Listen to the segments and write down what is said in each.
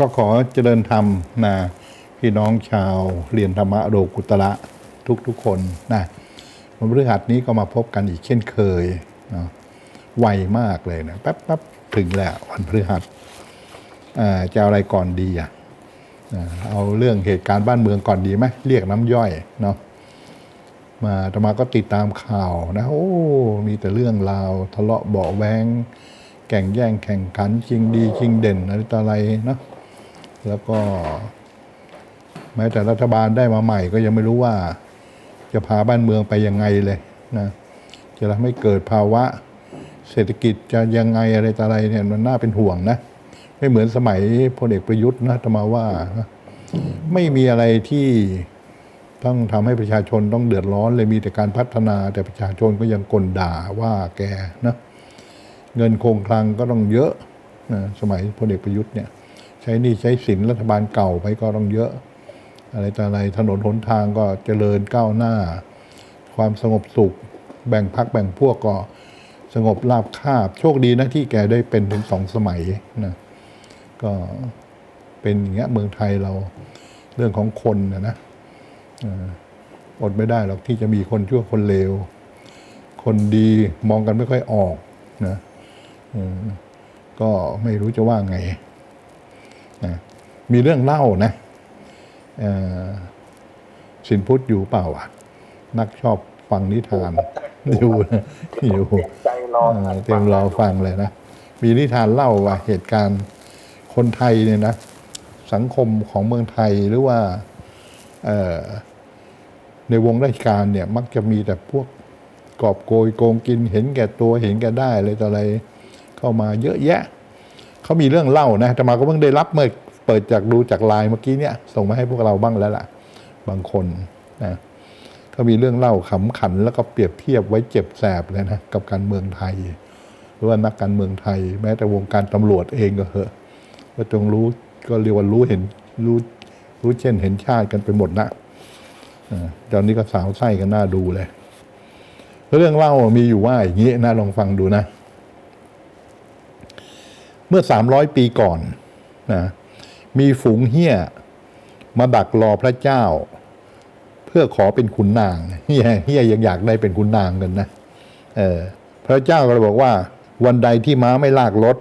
ก็ขอเจริญธรรมนะพี่น้องชาวเรียนธรรมะโลกุตระทุกทุกๆคนนะวันพฤหัสนี้ก็มาพบกันอีกเช่นเคยนะไวมากเลยนะแป๊บแป๊บถึงแล้ววันพฤหัสจะเอาอะไรก่อนดีอะเอาเรื่องเหตุการณ์บ้านเมืองก่อนดีไหมเรียกน้ำย่อยเนาะมาอาตมาก็ติดตามข่าวนะ โอ้ มีแต่เรื่องราว ทะเลาะเบาแวงแข่งแย่งแข่งขันชิงดีชิงเด่นอะไรต่ออะไรเนาะ แล้วก็ แม้แต่รัฐบาลได้มาใหม่ ก็ยังไม่รู้ว่า จะพาบ้านเมืองไปยังไงเลยนะจะทำให้เกิดภาวะ เศรษฐกิจจะยังไงอะไรต่ออะไรเนี่ยมันน่าเป็นห่วงนะไม่เหมือนสมัยพลเอกประยุทธ์นะอาตมาว่านะไม่มีอะไรที่ต้องทำให้ประชาชนต้องเดือดร้อนเลยมีแต่การพัฒนา แต่ประชาชนก็ยังกลด่าว่าแกนะเงินคงคลังก็ต้องเยอะนะสมัยพลเอกประยุทธ์เนี่ย ช้หนี่ใช้สินรัฐบาลเก่าไปก็ต้องเยอะ อะไรต่ออะไรถนนหนทางก็เจริญก้าวหน้า ความสงบสุข แบ่งพักแบ่งพวกก็สงบราบคาบ โชคดีนะที่แกได้เป็นถึงสองสมัยนะก็เป็นอย่างเงี้ยเมืองไทยเราเรื่องของคนนะนะอดไม่ได้หรอกที่จะมีคนชั่วคนเลว คนดีมองกันไม่ค่อยออกนะก็ไม่รู้จะว่าไง มีเรื่องเล่านะเอ่อสินพุทธอยู่เปล่าอะ นักชอบฟังนิทาน อยู่นะอยู่ใจรอเออเตรียมรอฟังเลยนะ มีนิทานเล่าว่าเหตุการณ์คนไทยเนี่ยนะ สังคมของเมืองไทยหรือว่าเอ่อในวงราชการเนี่ย มักจะมีแต่พวกกอบโกยโกงกินเห็นแก่ตัวเห็นแก่ได้อะไรต่ออะไรเข้ามาเยอะแยะ เขามีเรื่องเล่านะแต่มาก็เพิ่งได้รับเมื่อ เปิดจากดูจากไลน์เมื่อกี้เนี่ย ส่งมาให้พวกเราบ้างแล้วล่ะ บางคนนะเขามีเรื่องเล่าขำขันแล้วก็เปรียบเทียบไว้เจ็บแสบเลยนะกับการเมืองไทย หรือว่านักการเมืองไทย แม้แต่วงการตำรวจเองก็เหอะก็จงรู้ก็เรียกว่ารู้เห็นรู้รู้เช่นเห็นชาติกันไปหมดนะอ่าตอนนี้ก็สาวไส้กันน่าดูเลยเรื่องเล่ามีอยู่ว่าอย่างนี้นะลองฟังดูนะ เมื่อสามร้อยปีก่อนนะ มีฝูงเฮี้ย มาดักรอพระเจ้า เพื่อขอเป็นขุนนางเฮี้ยเฮี้ยยังอยากได้เป็นขุนนางกันนะเออพระเจ้าก็เลยบอกว่า วันใดที่ม้าไม่ลากรถ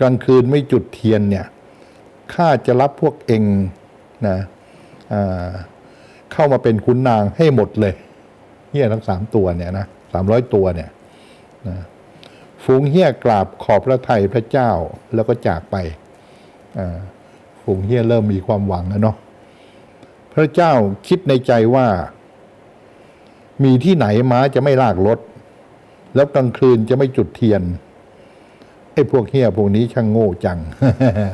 กลางคืนไม่จุดเทียนเนี่ยข้าจะรับพวกเองนะเข้ามาเป็นขุนนางให้หมดเลยเฮี้ยทั้งสามตัวเนี่ยนะสามร้อยตัวเนี่ยนะฝูงเฮี้ยกราบขอบพระทัยพระเจ้าแล้วก็จากไปอ่า ฝูงเฮี้ยเริ่มมีความหวังแล้วเนาะพระเจ้าคิดในใจว่า มีที่ไหนม้าจะไม่ลากรถ แล้วกลางคืนจะไม่จุดเทียนไอ้พวกเฮี้ยพวกนี้ช่างโง่จัง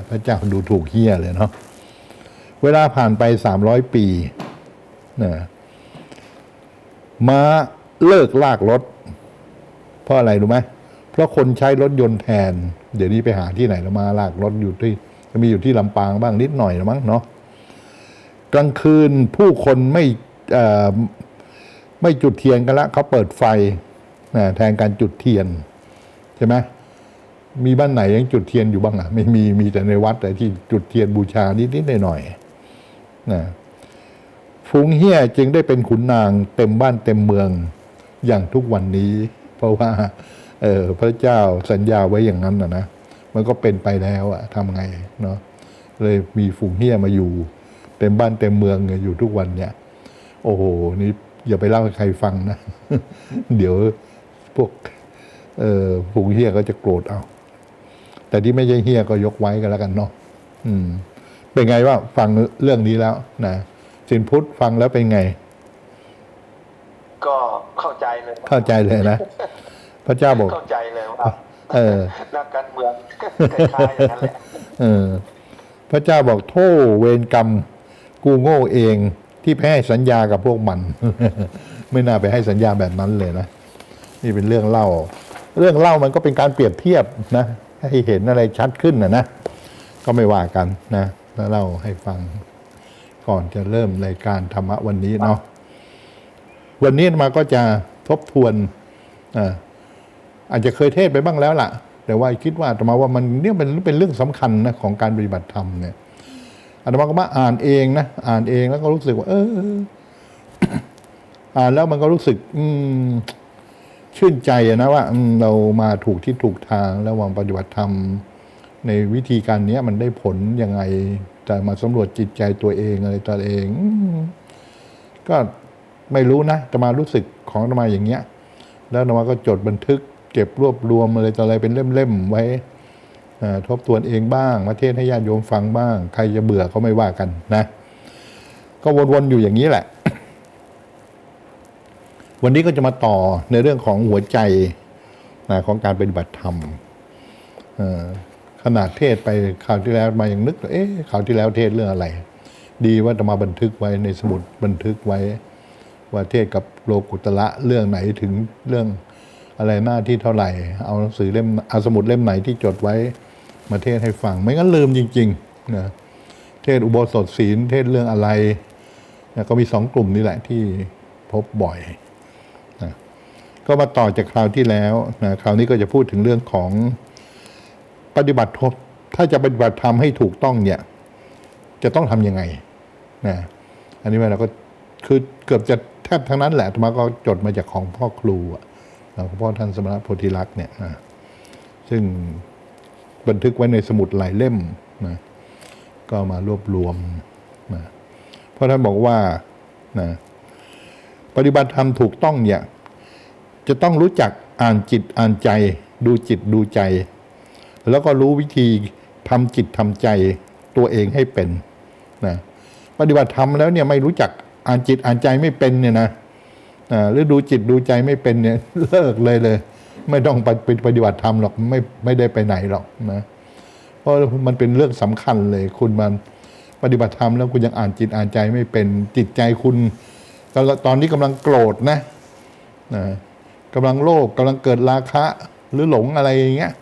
พระเจ้าดูถูกเฮี้ยเลยเนาะเวลาผ่านไปสามร้อยปีนะม้าเลิกลากรถ เพราะอะไรรู้ไหมเพราะคนใช้รถยนต์แทน เดี๋ยวนี้ไปหาที่ไหนแล้วมาลากรถอยู่ที่ มีอยู่ที่ลำปางบ้างนิดหน่อยนะมั้งเนาะกลางคืนผู้คนไม่ไม่จุดเทียนกันละเขาเปิดไฟนะแทนการจุดเทียนใช่ไหมมีบ้านไหนยังจุดเทียนอยู่บ้างอะไม่มีมีแต่ในวัดแต่ที่จุดเทียนบูชานิดๆหน่อยๆนะฝูงเฮี้ยจึงได้เป็นขุนนางเต็มบ้านเต็มเมืองอย่างทุกวันนี้ เพราะว่า เออพระเจ้าสัญญาไว้อย่างนั้นนะนะ มันก็เป็นไปแล้วอะทำไงเนาะเลยมีฝูงเฮี้ยมาอยู่ เต็มบ้านเต็มเมืองอยู่ทุกวันเนี่ย โอ้โห นี่อย่าไปเล่าให้ใครฟังนะ เดี๋ยวพวกเออฝูงเฮี้ยก็จะโกรธเอา แต่ที่ไม่ใช่เฮี้ยก็ยกไว้กันแล้วกันเนาะอืม เป็นไงว่าฟังเรื่องนี้แล้วนะสินพุทธฟังแล้วเป็นไง ก็เข้าใจเลย เข้าใจเลยนะ พระเจ้าบอกเข้าใจ เลยว่าเออ นักการเมืองคล้ายๆอย่างนั้นแหละเออ พระเจ้าบอกโทษเวรกรรม กูโง่เองที่ไปให้สัญญากับพวกมัน ไม่น่าไปให้สัญญาแบบนั้นเลยนะ นี่เป็นเรื่องเล่า เรื่องเล่ามันก็เป็นการเปรียบเทียบนะ ให้เห็นอะไรชัดขึ้นนะนะ ก็ไม่ว่ากันนะแล้วเล่าให้ฟัง ก่อนจะเริ่มรายการธรรมะวันนี้เนาะ วันนี้มาก็จะทบทวนอ่า อาจจะเคยเทศไปบ้างแล้วล่ะ แต่ว่าคิดว่าอาตมาว่ามันเนี่ยเป็นเป็นเรื่องสำคัญนะของการปฏิบัติธรรมเนี่ยอาตมาก็มาอ่านเองนะอ่านเองแล้วก็รู้สึกว่า เอออ่านแล้วมันก็รู้สึก อืมชื่นใจนะว่าเรามาถูกที่ถูกทางแล้ววางปฏิบัติธรรม ในวิธีการนี้มันได้ผลยังไงจะมาสำรวจจิตใจตัวเองอะไรตัวเองก็ไม่รู้นะจะมารู้สึกของอาตมาอย่างเงี้ย แล้วอาตมาก็จดบันทึก เก็บรวบรวมอะไรต่ออะไรเป็นเล่มๆไว้ทบทวนเองบ้างมาเทศให้ญาติโยมฟังบ้าง ใครจะเบื่อก็ไม่ว่ากันนะ ก็วนๆอยู่อย่างนี้แหละ วันนี้ก็จะมาต่อในเรื่องของหัวใจนะของการปฏิบัติธรรมขนาดเทศไปคราวที่แล้วมายังนึก เอ๊ะคราวที่แล้วเทศเรื่องอะไร ดีว่าจะมาบันทึกไว้ในสมุดบันทึกไว้ ว่าเทศกับโลกุตละเรื่องไหนถึงเรื่อง อะไรหน้าที่เท่าไหร่ เอาหนังสือเล่มเอาสมุดเล่มไหนที่จดไว้มาเทศให้ฟัง ไม่งั้นลืมจริงๆนะเทศอุโบสถศีลเทศเรื่องอะไรนะก็มีสองกลุ่มนี่แหละที่พบบ่อยก็มาต่อจากคราวที่แล้วนะคราวนี้ก็จะพูดถึงเรื่องของปฏิบัติถ้าจะปฏิบัติธรรมให้ถูกต้องเนี่ย จะต้องทำยังไงนะอันนี้เราก็คือเกือบจะแทบทั้งนั้นแหละธรรมาก็จดมาจากของพ่อครูอะ นะของพ่อท่านสมณะโพธิลักษณ์เนี่ยนะซึ่งบันทึกไว้ในสมุดหลายเล่มนะก็มารวบรวมนะเพราะท่านบอกว่านะปฏิบัติธรรมถูกต้องเนี่ยจะต้องรู้จักอ่านจิตอ่านใจ ดูจิตดูใจ แล้วก็รู้วิธีทำจิตทำใจตัวเองให้เป็นนะปฏิบัติธรรมแล้วเนี่ยไม่รู้จักอ่านจิตอ่านใจไม่เป็นเนี่ยนะ หรือดูจิตดูใจไม่เป็นเนี่ยเลิกเลยเลย ไม่ต้องไปปฏิบัติธรรมหรอกไม่ไม่ได้ไปไหนหรอกนะเพราะมันเป็นเรื่องสำคัญเลย คุณมันปฏิบัติธรรมแล้วคุณยังอ่านจิตอ่านใจไม่เป็นจิตใจคุณตอนนี้กำลังโกรธนะนะกำลังโลภกำลังเกิดราคะหรือหลงอะไรอย่างเงี้ย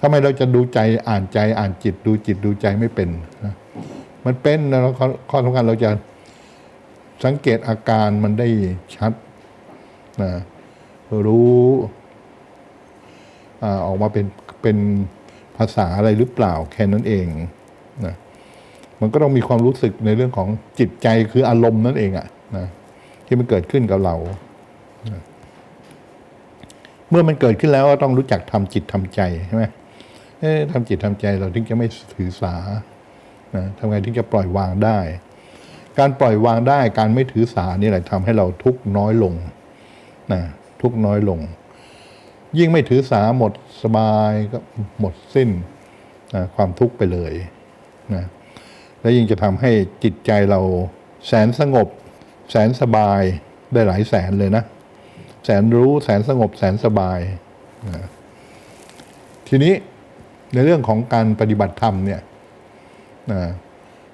ทำไมเราจะดูใจอ่านใจอ่านจิตดูจิตดูใจไม่เป็นนะมันเป็นแล้วข้อสำคัญเราจะสังเกตอาการมันได้ชัด นะรู้ออกมาเป็นเป็นภาษาอะไรหรือเปล่าแค่นั้นเองนะมันก็ต้องมีความรู้สึกในเรื่องของจิตใจคืออารมณ์นั่นเองอะนะที่มันเกิดขึ้นกับเราเมื่อมันเกิดขึ้นแล้วก็ต้องรู้จักทำจิตทำใจใช่ไหมเอ๊ทำจิตทำใจเราถึงจะไม่ถือสานะทำไงถึงจะปล่อยวางได้ การปล่อยวางได้การไม่ถือสานี่แหละทำให้เราทุกข์น้อยลง นะทุกน้อยลง ยิ่งไม่ถือสาหมดสบายก็หมดสิ้นนะความทุกข์ไปเลยนะและยิ่งจะทำให้จิตใจเราแสนสงบ แสนสบายได้หลายแสนเลยนะ แสนรู้แสนสงบแสนสบายนะทีนี้ในเรื่องของการปฏิบัติธรรมเนี่ยนะ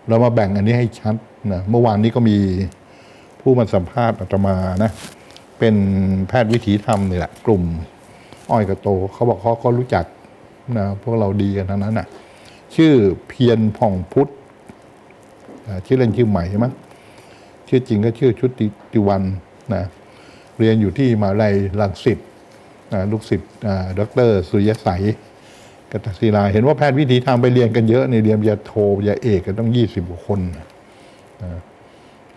เรามาแบ่งอันนี้ให้ชัดนะเมื่อวานนี้ก็มีผู้มาสัมภาษณ์อาตมานะ เป็นแพทย์วิถีธรรมนี่แหละกลุ่ม อ้อยกระโต เขาบอกเขาก็รู้จักนะพวกเราดีกันทั้งนั้นนะชื่อเพียรผ่องพุทธชื่อเล่นชื่อใหม่ใช่ไหมชื่อจริงก็ชื่อชุติติวันนะเรียนอยู่ที่มหาลัยรังสิตอ่าลูกศิษย์อ่าดรสุริยสัยกัตศิลา เห็นว่าแพทย์วิถีทางไปเรียนกันเยอะในเรียนปริญญาโทปริญญาเอกกันต้องยี่สิบกว่าคนนะ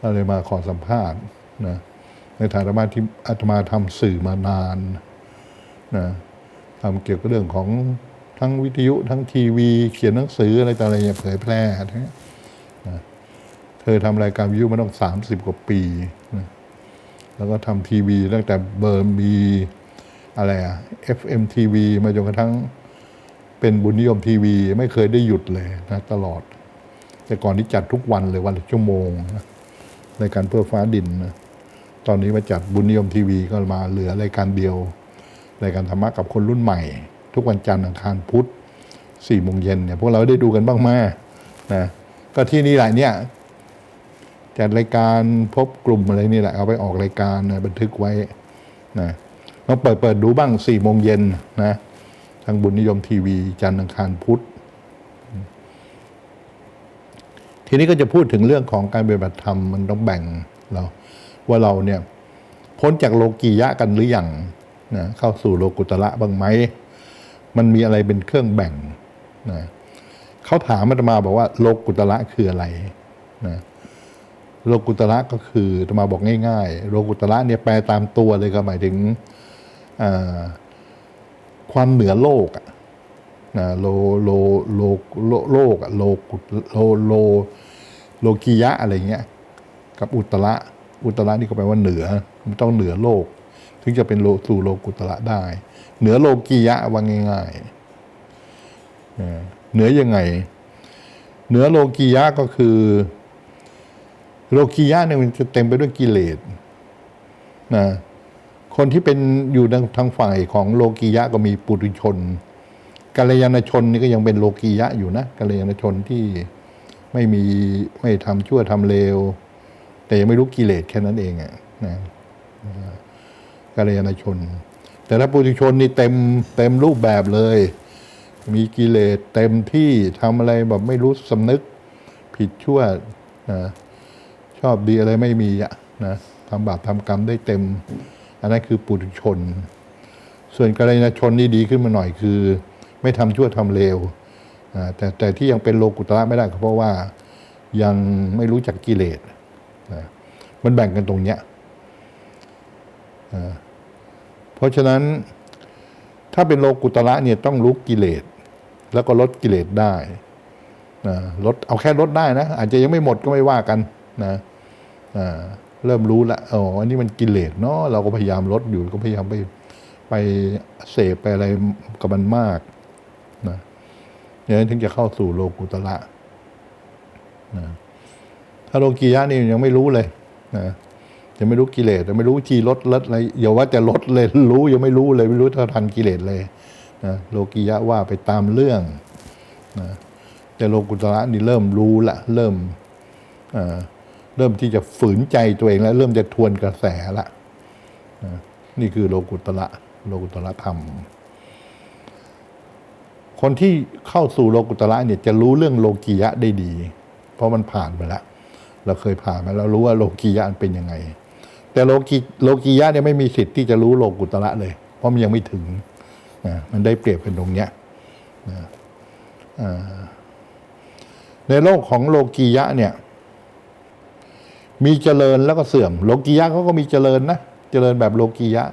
ก็เลยมาขอสัมภาษณ์นะ ในฐานะที่อาตมาทำสื่อมานานนะทำเกี่ยวกับเรื่องของทั้งวิทยุทั้งทีวี เขียนหนังสืออะไรต่ออะไรเนี่ยเผยแพร่นะเธอทำรายการวิทยุมาต้องสามสิบกว่าปีนะแล้วก็ทำทีวีตั้งแต่เบอร์มีอะไรอะ FM ทีวีมาจนกระทั่งเป็นบุญนิยมทีวี ไม่เคยได้หยุดเลยนะตลอด แต่ก่อนนี้จัดทุกวันเลยวันละชั่วโมงนะในการเพื่อฟ้าดินนะ ตอนนี้มาจัดบุญนิยมทีวีก็มาเหลือรายการเดียวรายการธรรมะกับคนรุ่นใหม่ ทุกวันจันทร์อังคารพุธสี่โมงเย็นเนี่ยพวกเราได้ดูกันบ้างไหมนะก็ที่นี่แหละเนี่ยจัดรายการพบกลุ่มอะไรนี่แหละเอาไปออกรายการนะบันทึกไว้นะลองเปิดเปิดดูบ้างสี่โมงเย็นนะทางบุญนิยมทีวี จันทร์อังคารพุธทีนี้ก็จะพูดถึงเรื่องของการปฏิบัติธรรมมันต้องแบ่งเรา ว่าเราเนี่ยพ้นจากโลกียะกันหรืออยังนะเข้าสู่โลกุตระบ้างไหมมันมีอะไรเป็นเครื่องแบ่งนะเขาถามอาตมาบอกว่าโลกุตระคืออะไรนะโลกุตระก็คืออาตมาบอกง่ายๆ โลกุตระเนี่ยแปลตามตัวเลยก็หมายถึงความเหนือโลกอะนะโลโลโลโลโลกโลกุโลโลโลกียะอะไรเงี้ยกับอุตระ อุตระนี่ก็แปลว่าเหนือมันต้องเหนือโลก ถึงจะเป็นโลสู่โลกุตระได้ เหนือโลกียะว่าง่ายๆเหนือยังไง เหนือโลกียะก็คือ โลกียะเนี่ยมันจะเต็มไปด้วยกิเลสนะคนที่เป็นอยู่ทางฝ่ายของโลกียะก็มีปุถุชนกัลยาณชนนี่ก็ยังเป็นโลกียะอยู่นะกัลยาณชนที่ไม่มีไม่ทำชั่วทำเลว แต่ยังไม่รู้กิเลสแค่นั้นเองอะนะกัลยาณชน แต่ถ้าปุถุชนนี่เต็มเต็มรูปแบบเลย มีกิเลสเต็มที่ทำอะไรแบบไม่รู้สำนึกผิดชั่วนะชอบดีอะไรไม่มีอะนะทำบาปทำกรรมได้เต็ม อันนั้นคือปุถุชน ส่วนกัลยาณชนนี่ดีขึ้นมาหน่อยคือ ไม่ทำชั่วทำเลวอ่าแต่แต่ที่ยังเป็นโลกุตระไม่ได้ก็เพราะว่ายังไม่รู้จักกิเลส มันแบ่งกันตรงเนี้ยอ่าเพราะฉะนั้นถ้าเป็นโลกุตระเนี่ยต้องรู้กิเลส แล้วก็ลดกิเลสได้ลดเอาแค่ลดได้นะ อาจจะยังไม่หมดก็ไม่ว่ากันนะอ่าเริ่มรู้ละอ๋ออันนี้มันกิเลสเนาะเราก็พยายามลดอยู่ก็พยายามไปไปเสพไปอะไรกับมันมากนะอย่างนั้นถึงจะเข้าสู่โลกุตระนะถ้าโลกียะนี่ยังไม่รู้เลย นะยังไม่รู้กิเลสยังไม่รู้วิธีลดลดอะไรอย่าว่าแต่ลดเลยรู้ยังไม่รู้เลยไม่รู้เท่าทันกิเลสเลยนะโลกียะว่าไปตามเรื่องนะแต่โลกุตระนี่เริ่มรู้ละเริ่มเริ่มที่จะฝืนใจตัวเองแล้ว เริ่มจะทวนกระแสละนะนี่คือโลกุตระโลกุตระธรรม คนที่เข้าสู่โลกุตระเนี่ยจะรู้เรื่องโลกียะได้ดี เพราะมันผ่านไปแล้ว เราเคยผ่านมาแล้วรู้ว่าโลกียะเป็นยังไง แต่โลกีโลกียะเนี่ยไม่มีสิทธิ์ที่จะรู้โลกุตระเลย เพราะมันยังไม่ถึงนะมันได้เปรียบเป็นตรงเนี้ยนะในโลกของโลกียะเนี่ย มีเจริญแล้วก็เสื่อม โลกียะเขาก็มีเจริญนะเจริญแบบโลกียะ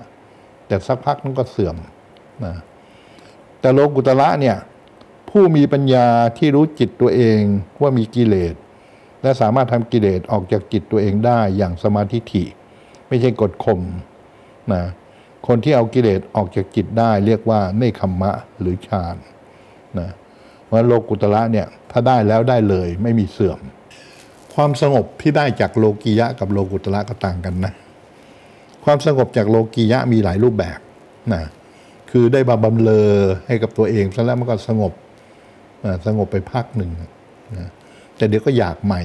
แต่สักพักมันก็เสื่อมนะแต่โลกุตระเนี่ย ผู้มีปัญญาที่รู้จิตตัวเองว่ามีกิเลส และสามารถทำกิเลสออกจากจิตตัวเองได้อย่างสมาธิฐิไม่ใช่กดข่มนะคนที่เอากิเลสออกจากจิตได้ เรียกว่าเนคขมมะหรือฌานนะเพราะโลกุตระเนี่ยถ้าได้แล้วได้เลยไม่มีเสื่อม ความสงบที่ได้จากโลกียะกับโลกุตระก็ต่างกันนะความสงบจากโลกียะมีหลายรูปแบบนะคือได้บาบำเลอให้กับตัวเองซะแล้วมันก็สงบสงบไปพักหนึ่งนะ แต่เดี๋ยวก็อยากใหม่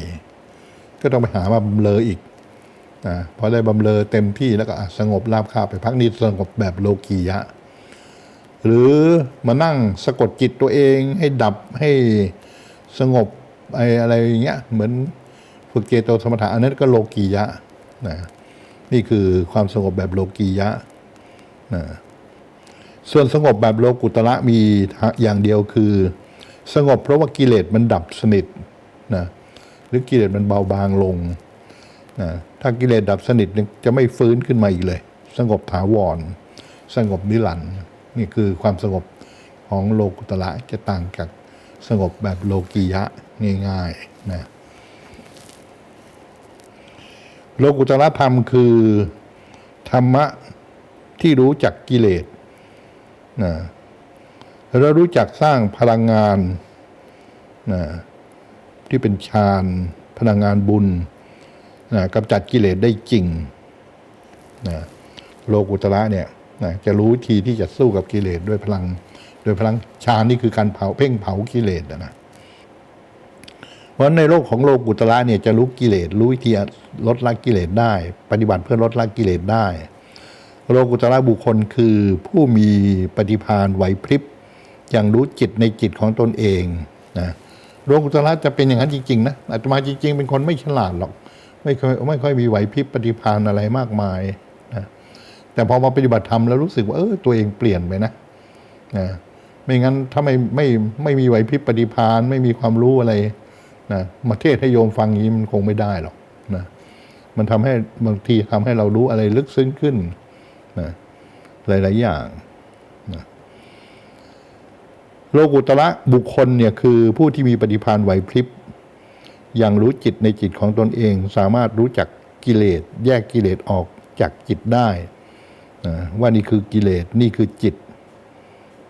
ก็ต้องไปหามาบำเลออีกนะพอได้บำเลอเต็มที่แล้วก็สงบราบคาบไปพักนี้สงบแบบโลกียะ หรือมานั่งสะกดจิตตัวเองให้ดับให้สงบไอ้อะไรอย่างเงี้ยเหมือนฝึกเจโตสมถะอันนั้นก็โลกียะนะนี่คือความสงบแบบโลกียะนะส่วนสงบแบบโลกุตระมีอย่างเดียวคือ สงบเพราะว่ากิเลสมันดับสนิท นะหรือกิเลสมันเบาบางลงนะถ้ากิเลสดับสนิทจะไม่ฟื้นขึ้นมาอีกเลย สงบถาวร สงบนิรันดร์นี่คือความสงบของโลกุตระจะต่างจากสงบแบบโลกียะง่ายๆนะโลกุตระธรรมคือธรรมะที่รู้จักกิเลสนะเรารู้จักสร้างพลังงานนะ ที่เป็นฌานพลังงานบุญนะกำจัดกิเลสได้จริงนะโลกุตระเนี่ยนะจะรู้วิธีที่จะสู้กับกิเลสด้วยพลัง โดยพลังฌานนี่คือการเผาเพ่งเผากิเลสนะนะเพราะในโลกของโลกุตระเนี่ยจะรู้กิเลสรู้วิธีลดละกิเลสได้ ปฏิบัติเพื่อลดละกิเลสได้ โลกุตระบุคคลคือผู้มีปฏิภาณไหวพริบอย่างรู้จิตในจิตของตนเองนะ โลกุตระจะเป็นอย่างนั้นจริงๆนะอาตมาจริง ๆ เป็นคนไม่ฉลาดหรอก ไม่ค่อยไม่ค่อยมีไหวพริบปฏิภาณอะไรมากมายนะแต่พอมาปฏิบัติธรรมแล้วรู้สึกว่าเออตัวเองเปลี่ยนไปนะนะไม่งั้นถ้าไม่ไม่ไม่มีไหวพริบปฏิภาณไม่มีความรู้อะไรนะมาเทศให้โยมฟังอย่างนี้มันคงไม่ได้หรอกนะมันทำให้บางทีทำให้เรารู้อะไรลึกซึ้งขึ้นนะหลาย ๆ อย่าง โลกุตระบุคคลเนี่ยคือผู้ที่มีปฏิภาณไหวพริบอย่างรู้จิตในจิตของตนเอง สามารถรู้จักกิเลส แยกกิเลสออกจากจิตได้นะว่านี่คือกิเลสนี่คือจิต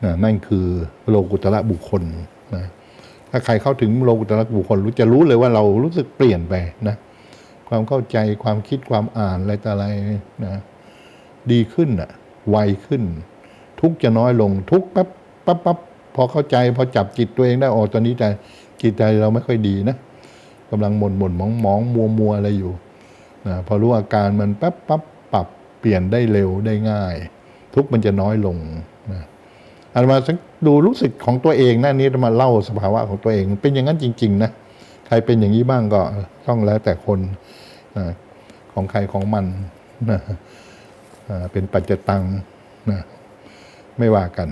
นะนั่นคือโลกุตระบุคคลนะถ้าใครเข้าถึงโลกุตระบุคคลรู้จะรู้เลยว่าเรารู้สึกเปลี่ยนไปนะความเข้าใจความคิดความอ่านอะไรต่ออะไรนะดีขึ้นอะไวขึ้น ทุกจะน้อยลงทุกปั๊บปั๊บปั๊บ อเข้าใจพอจับจิตตัวเองได้ออตอนนี้แต่จิตใจเราไม่ค่อยดีนะกำลังหม่นหม่นมองมองมัวมัวอะไรอยู่นะพอรู้อาการมันปั๊บปั๊บปรับเปลี่ยนได้เร็วได้ง่าย ทุกมันจะน้อยลงนะอันมาดูรู้สึกของตัวเองนะนี่มาเล่าสภาวะของตัวเอง เป็นอย่างนั้นจริง ๆ นะใครเป็นอย่างนี้บ้างก็ต้องแล้วแต่คนนะของใครของมันนะเป็นปัจจตังนะไม่ว่ากัน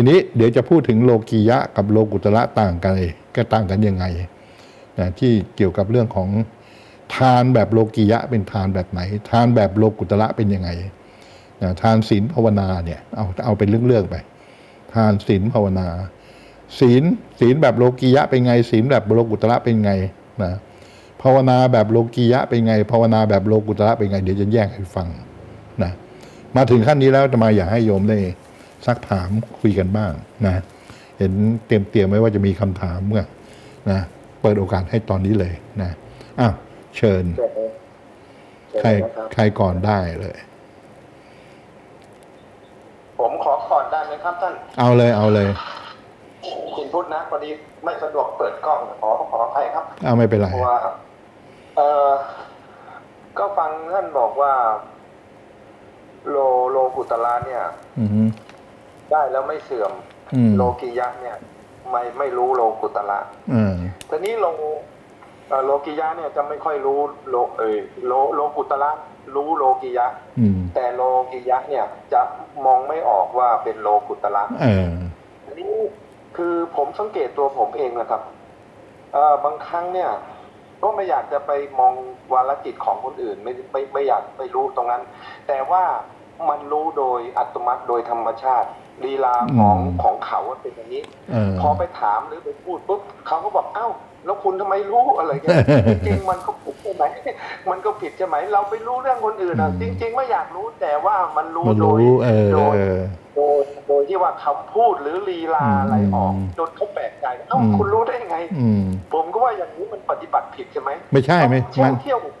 ทีนี้เดี๋ยวจะพูดถึงโลกียะกับโลกุตระต่างกันเลยก็ต่างกันยังไงนะที่เกี่ยวกับเรื่องของทานแบบโลกียะเป็นทานแบบไหน ทานแบบโลกุตระเป็นยังไงนะทานศีลภาวนาเนี่ยเอาเอาเป็นเรื่องๆไป ทานศีลภาวนา ศีลศีลแบบโลกียะเป็นไง ศีลแบบโลกุตระเป็นไงนะภาวนาแบบโลกียะเป็นไง ภาวนาแบบโลกุตระเป็นไง เดี๋ยวจะแยกให้ฟังนะมาถึงขั้นนี้แล้วจะมาอยากให้โยมได้ ซักถามคุยกันบ้างนะเห็นเตรียมเตรียมไว้ว่าจะมีคำถามเมื่อนะเปิดโอกาสให้ตอนนี้เลยนะอ้าวเชิญเชิญเลยเชิญใครเลยนะครับใครก่อนได้เลย ผมขอก่อนได้ไหมครับท่าน เอาเลยเอาเลยคุณพุทธนะพอดีไม่สะดวกเปิดกล้องขอขออภัยครับเอาไม่เป็นไรเพราะว่าเออก็ฟังท่านบอกว่า โลโลกุตละเนี่ยอือฮึ ได้แล้วไม่เสื่อมอืมโลกิยะเนี่ย ไม่ไม่รู้โลกุตละอ่าทีนี้โลเอ่อโลกิยะเนี่ยจะไม่ค่อยรู้โลเอยโลโลกุตละรู้โลกิยะอืมแต่โลกิยะเนี่ยจะมองไม่ออกว่าเป็นโลกุตละเอออันนี้คือผมสังเกตตัวผมเองนะครับเอ่อบางครั้งเนี่ย ก็ไม่อยากจะไปมองวาลจิตของคนอื่น ไม่ไม่ไม่อยากไปรู้ตรงนั้น แต่ว่า มันรู้โดยอัตโนมัติโดยธรรมชาติลีลาของอืมของเขาเป็นอย่างนี้เออพอไปถามหรือไปพูดปุ๊บเขาก็บอกเอ้าแล้วคุณทำไมรู้อะไรเงี้ยจริงๆมันก็ผิดใช่ไหมมันก็ผิดใช่ไหมเราไปรู้เรื่องคนอื่นอะอืมจริง ๆ ไม่อยากรู้แต่ว่ามันรู้มันโดยรู้เออโดยเออโดยโดยที่ว่าคำพูดหรือลีลาอะไรออกอืมจนเขาแปลกใจเอ้าอืมคุณรู้ได้ไงอืมผมก็ว่าอย่างนี้มันปฏิบัติผิดใช่ไหมไม่ใช่ไม่เที่ยมัวนเที่ยวเที่ยวคุณ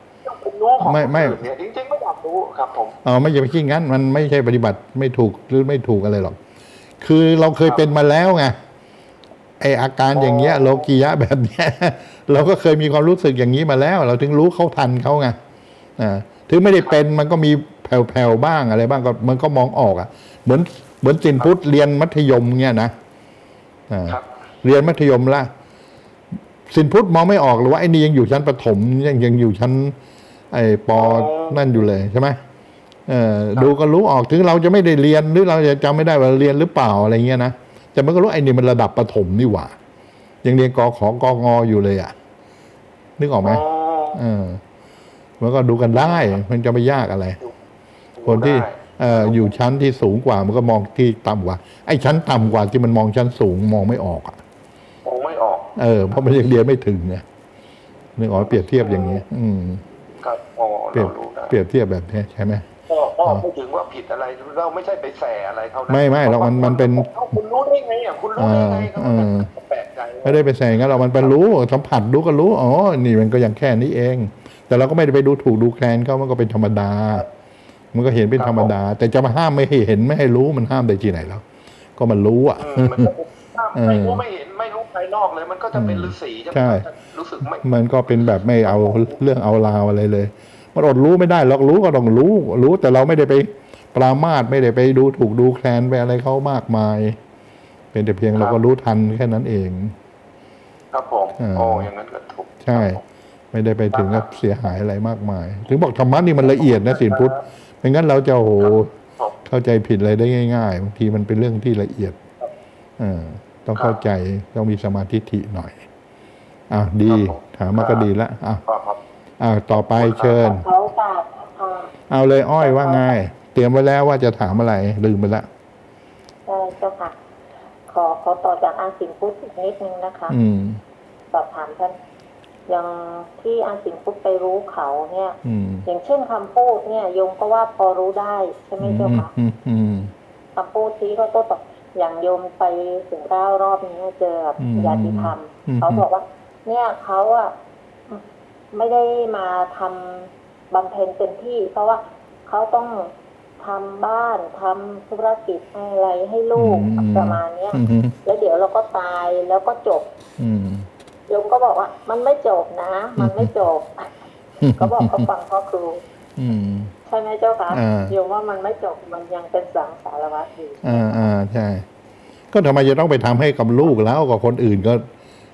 รู้ของไม่คนไม่อื่นเนี่ยจริงๆไม่อยากรู้ครับผม เออไม่อย่าไปคิดงั้น มันไม่ใช่ปฏิบัติไม่ถูกหรือไม่ถูกอะไรหรอก คือเราเคยเป็นมาแล้วไงไออาการอย่างเงี้ย โลกียะแบบเนี้ย เราก็เคยมีความรู้สึกอย่างนี้มาแล้ว เราถึงรู้เขาทันเขาไงอ่าถึงไม่ได้เป็นมันก็มีแผ่วๆบ้างอะไรบ้างก็มันก็มองออกอะ เหมือนเหมือนสินพุทธเรียนมัธยมเงี้ยนะอ่าครับ เรียนมัธยมละ สินพุทธมองไม่ออกหรือว่าไอ้นี่ยังอยู่ชั้นประถมยังยังอยู่ชั้น ไอ้ปอนั่นอยู่เลยใช่ไหมเออดูก็รู้ออกถึงเราจะไม่ได้เรียนหรือเราจะจำไม่ได้ว่าเรียนหรือเปล่าอะไรเงี้ยนะแต่มันก็รู้ไอ้นี่มันระดับประถมนี่หว่ายังเรียนกอขอกองออยู่เลยอะนึกออกไหมอ๋อเออมันก็ดูกันได้ มันจะไม่ยากอะไร คนที่ได้เอ่ออยู่ชั้นที่สูงกว่ามันก็มองที่ต่ำกว่า ไอ้ชั้นต่ำกว่าที่มันมองชั้นสูงมองไม่ออกอะมองไม่ออก เออเพราะมันยังเรียนไม่ถึงไงนึกออกไหมเปรียบเทียบอย่างนี้ อืมครับอ๋อ เปรียเราบรู้ได้เปรียบเทียบแบบนี้ใช่ไหม ก็ก็ไม่ถึงว่าผิดอะไรเราไม่ใช่ไปแสอะไรเขานะไม่ไม่หรอกมันมันเป็นเอ้าคุณรู้ได้ไงอะคุณรู้ได้ไงเออเขาแปลกใจไม่ได้ไปแซงงั้นเรามันเป็นรู้สัมผัสรู้ก็รู้อ๋อนี่มันก็อย่างแค่นี้เอง แต่เราก็ไม่ได้ไปดูถูกดูแคลนเขามันก็เป็นธรรมดา มันก็เห็นเป็นธรรมดา แต่จะมาห้ามไม่ให้เห็นไม่ให้รู้มันห้ามได้ที่ไหนแล้ว ก็มันรู้อะ อืมมันก็ไม่รู้ไม่เห็นไม่รู้ภายนอกเลย มันก็จะเป็นฤาษีใช่ไหมใช่ จะรู้สึกไม่มันก็เป็นแบบไม่เอาเรื่องเอาราวอะไรเลย มันอดรู้ไม่ได้หรอกรู้ก็ต้องรู้ รู้แต่เราไม่ได้ไปปรามาสไม่ได้ไปดูถูกดูแคลนไปอะไรเขามากมาย เป็นแต่เพียงเราก็รู้ทันแค่นั้นเอง ครับผมอ่าโอ้อย่างนั้นก็ถูกใช่ ไม่ได้ไปถึงกับเสียหายอะไรมากมาย ถึงบอกธรรมะนี่มันละเอียดนะสินพุทธไม่งั้นเราจะโอ้โหครับเข้าใจผิดอะไรได้ง่ายๆบางทีมันเป็นเรื่องที่ละเอียดเออต้องเข้าใจต้องมีสมาธิฐิหน่อยอะดีครับผมถามมาก็ดีแล้วอะ ครับครับอะต่อไปเชิญ เขากราบอ่าเอาเลยอ้อยว่าไงเตรียมไว้แล้วว่าจะถามอะไรลืมไปละใช่เจ้าค่ะ ขอขอต่อจากอาสิงพุทธอีกนิดนึงนะคะ อืม สอบถามท่านอย่างที่อาสิงพุทธไปรู้เขาเนี่ย อืมอย่างเช่นคำพูดเนี่ยโยมก็ว่าพอรู้ได้ใช่ไหมเจ้าค่ะอืมอืม คำพูดที่ก็โต้ตอบอย่างโยมไปถึงเก้ารอบนี้เจอกับอืมญาติธรรมอืม เขาบอกว่า เนี่ยเขาอะ ไม่ได้มาทำบำเพ็ญเต็มที่ เพราะว่าเขาต้องทำบ้านทำธุรกิจอะไรให้ลูกประมาณเนี้ยอืมแล้วเดี๋ยวเราก็ตายแล้วก็จบอืมโยมก็บอกว่า มันไม่จบนะ มันไม่จบเขาบอกเขาฟังพ่อครูอืมใช่ไหมเจ้าคะอ่าโยมว่ามันไม่จบมันยังเป็นสังสารวัตรอยู่อ่าอ่าใช่ ก็ทำไมจะต้องไปทำให้กับลูกแล้วกับคนอื่นก็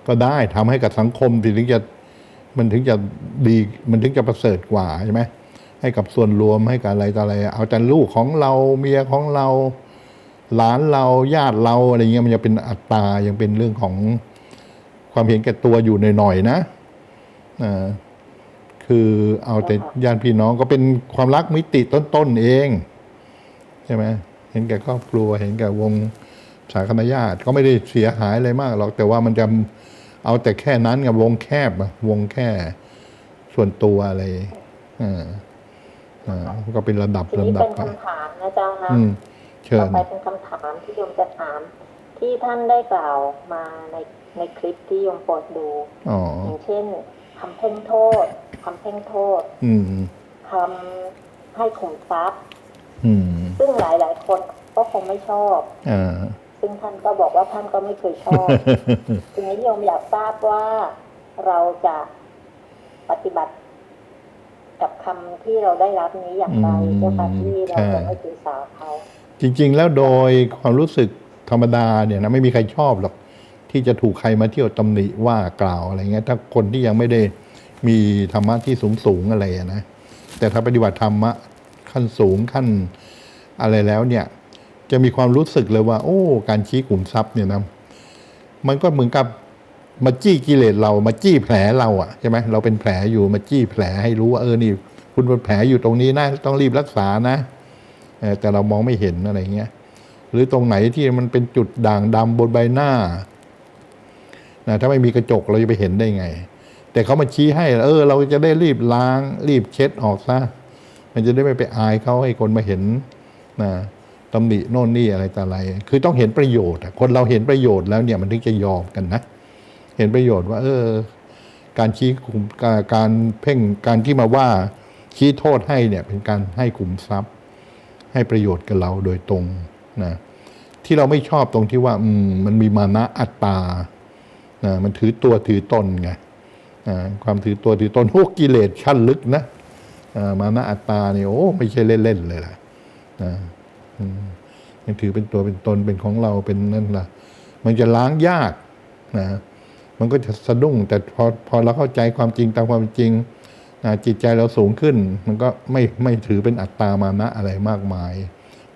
ก็ได้ทำให้กับสังคมถึงจะ มันถึงจะดีมันถึงจะประเสริฐกว่าใช่ไหมให้กับส่วนรวมให้กับอะไรต่ออะไร เอาแต่ลูกของเราเมียของเรา หลานเราญาติเราอะไรเงี้ยมันจะเป็นอัตตายังเป็นเรื่องของความเห็นแก่ตัวอยู่หน่อยๆนะอ่าคือเอาแต่ญาติพี่น้องก็เป็นความรักมิติต้นๆเอง ใช่ไหมเห็นแก่ครอบครัวเห็นแก่วงสาคณญาติก็ไม่ได้เสียหายอะไรมากหรอกแต่ว่ามันจะ เอาแต่แค่นั้นกับวงแคบอะวงแค่ส่วนตัวอะไรอ่าอ่าก็เป็นระดับทีนี้ลำดับเป็นไป คำถามนะเจ้าคะอืม เชิต่อญ ไปเป็นคำถามที่โยมจะถาม ที่ท่านได้กล่าวมาในในคลิปที่โยมโปรดดู อ๋อ อย่างเช่นคำเพ่งโทษคำเพ่งโทษอืม คำให้ขุมทรัพย์ อืม ซึ่งหลายหลายๆคนก็คงไม่ชอบ อ่า ซึ่งท่านก็บอกว่าท่านก็ไม่เคยชอบทีนี้โยมอยากทราบว่าเราจะปฏิบัติกับคำที่เราได้รับนี้อย่างไรอืมเจ้าค่ะที่เราใช่จะไม่ถือสาเขาจริง ๆ แล้วโดยความรู้สึกธรรมดาเนี่ยนะไม่มีใครชอบหรอกที่จะถูกใครมาเที่ยวตำหนิว่ากล่าวอะไรเงี้ยถ้าคนที่ยังไม่ได้มีธรรมะที่สูงสูงๆอะไรอะนะแต่ถ้าปฏิบัติธรรมะขั้นสูงขั้นอะไรแล้วเนี่ย จะมีความรู้สึกเลยว่า โอ้ การชี้ขุมทรัพย์เนี่ยนะมันก็เหมือนกับมาจี้กิเลสเรามาจี้แผลเราอะใช่ไหมเราเป็นแผลอยู่มาจี้แผลให้รู้ว่าเออนี่ คุณเป็นแผลอยู่ตรงนี้นะต้องรีบรักษานะแต่เรามองไม่เห็นอะไรเงี้ยหรือตรงไหนที่มันเป็นจุดด่างดำบนใบหน้านะถ้าไม่มีกระจกเราจะไปเห็นได้ไง แต่เขามาชี้ให้เออ เราจะได้รีบล้าง รีบเช็ดออกซะมันจะได้ไม่ไปอายเขาให้คนมาเห็นนะ ตำหนิโน่นนี่อะไรต่ออะไร คือต้องเห็นประโยชน์คนเราเห็นประโยชน์แล้วเนี่ยมันถึงจะยอมกันนะ เห็นประโยชน์ว่า เออ การชี้คุมการเพ่งการที่มาว่าชี้โทษให้เนี่ยเป็นการให้ขุมทรัพย์ ให้ประโยชน์กับเราโดยตรงนะที่เราไม่ชอบตรงที่ว่าอืมมันมีมานะอัตตานะมันถือตัวถือตนไงอ่าความถือตัวถือตนโอ้กิเลสชั้นลึกนะอ่ามานะอัตตาเนี่ยโอ้ไม่ใช่เล่น ๆ เลยล่ะนะอืม ยังถือเป็นตัวเป็นตนเป็นของเราเป็นนั่นล่ะ มันจะล้างยากนะมันก็จะสะดุ้ง แต่พอพอเราเข้าใจความจริงตามความจริงอ่าจิตใจเราสูงขึ้น มันก็ไม่ไม่ถือเป็นอัตตามานะอะไรมากมาย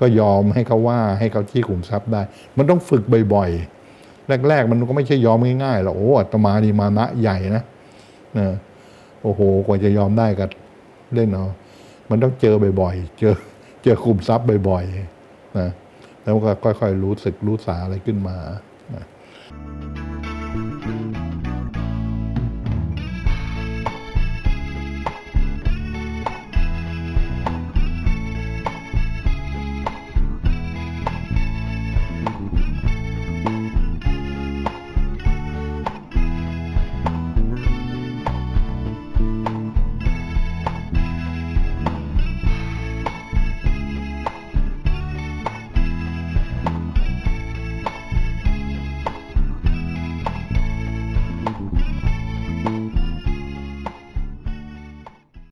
ก็ยอมให้เขาว่าให้เขาชี้ขุมทรัพย์ได้ มันต้องฝึกบ่อยๆ แรก ๆ มันก็ไม่ใช่ยอมง่ายๆหรอกโอ้อัตมานี่มานะใหญ่นะนะโอ้โหกว่าจะยอมได้กับเล่นเอาะมันต้องเจอบ่อยๆ เจอ เจอคุมทรัพย์บ่อยๆนะแล้วก็ค่อยๆรู้สึกรู้สาอะไรขึ้นมานะ